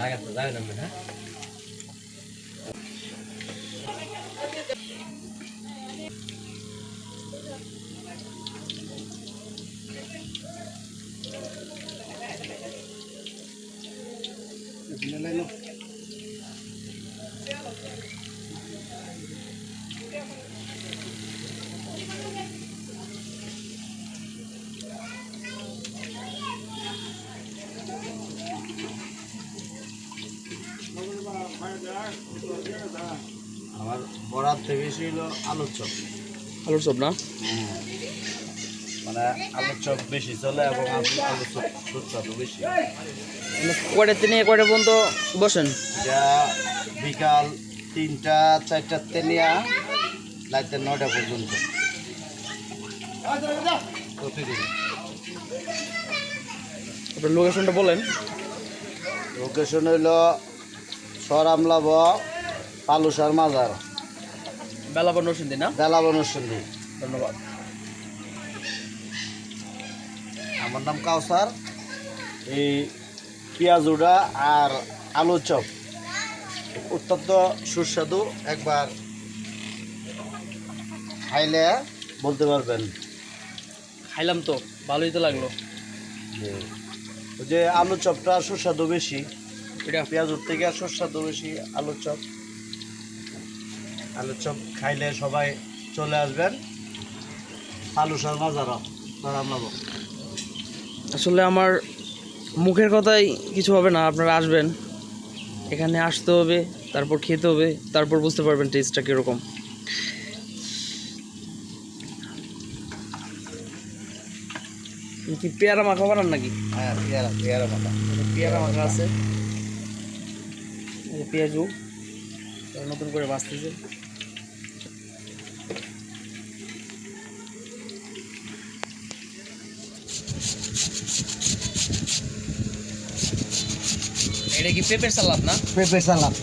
ಜಾಗತ್ತ ಜಾಗ ನಮ್ಮನ್ನ ಇದನ್ನೆಲ್ಲ আমার থেকে বেশি হলো আলুর চপ। আলুর চপ না? মানে আলুর চপ বেশি চলে এবং আলুর চপ সুস্বাদু বেশি। মানে কয়টা কয়টা পর্যন্ত বসেন? যা বিকাল তিনটা চারটার তেনিয়া রাতে নয়টা পর্যন্ত। প্রতিদিন। আপনার লোকেশনটা বলেন। লোকেশন হইল সরামলাব পালুসার মাজার। বেলাবার নরসিংদী না? বেলাবন সন্ধি ধন্যবাদ। আমার নাম কাউসার। এই পেঁয়াজুডা আর আলু চপ। অত্যন্ত সুস্বাদু একবার খাইলে বলতে পারবেন। খাইলাম তো ভালোই তো লাগল। যে আলু চপটা সুস্বাদু বেশি। এটা পেঁয়াজুর থেকে সুস্বাদু বেশি আলু চপ। আলুর চপ খাইলে সবাই চলে আসবেন। আলুসার মাজারা সরামলাব আসলে আমার মুখের কথাই কিছু হবে না আপনারা আসবেন। এখানে আসতে হবে তারপর খেতে হবে তারপর বুঝতে পারবেন টেস্টটা কীরকম। কি পেয়ারা মাখা বানান নাকি? হ্যাঁ পেয়ারা পেয়ারা মাথা পেয়ারা মাখা আছে। পেঁয়াজু নতুন করে বাঁচতেছে। এটা কি পেঁপের সালাদ না? পেঁপে সালাদ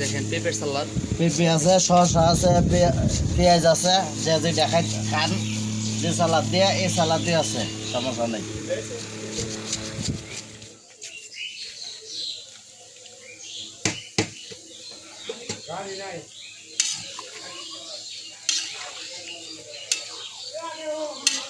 দেখেন পেঁপের সালাদ পেঁপে আছে শসা আছে পেঁয়াজ আছে যে যে দেখাই খান যে সালাদ দিয়ে এই সালাদ দিয়ে আছে সমস্যা নেই। Thank you.